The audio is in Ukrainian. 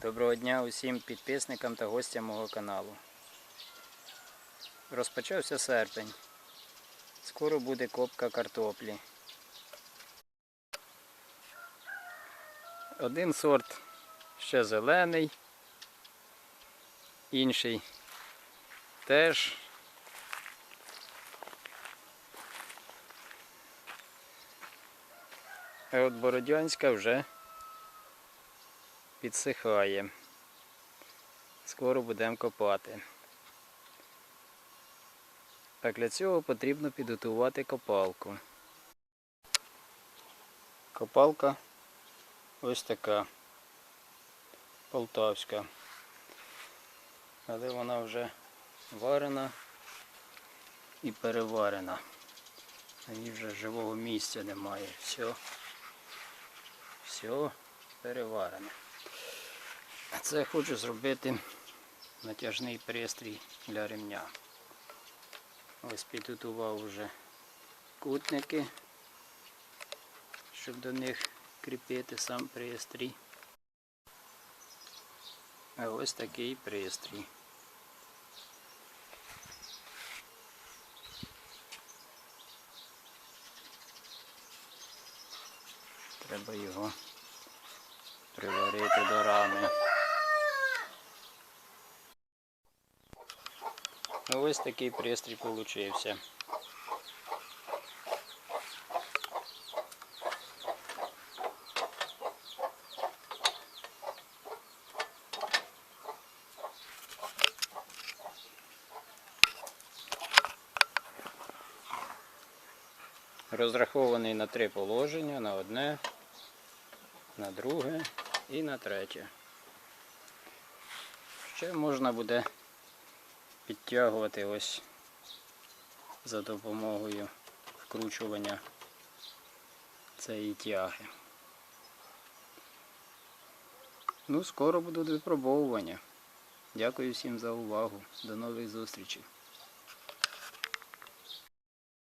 Доброго дня усім підписникам та гостям мого каналу. Розпочався серпень. Скоро буде копка картоплі. Один сорт ще зелений, інший теж. А от Бородянська вже підсихає. Скоро будемо копати. Так для цього потрібно підготувати копалку. Копалка ось така полтавська. Але вона вже варена і переварена. На вже живого місця немає. Все, все переварене. Це я хочу зробити натяжний пристрій для ремня. Ось підготував вже кутники, щоб до них кріпити сам пристрій. А ось такий пристрій. Треба його приварити до рами. Ось такий пристрій получився. Розрахований на три положення, на одне, на друге і на третє. Ще можна буде підтягувати ось за допомогою вкручування цієї тяги. Ну, скоро будуть випробовування. Дякую всім за увагу. До нових зустрічей.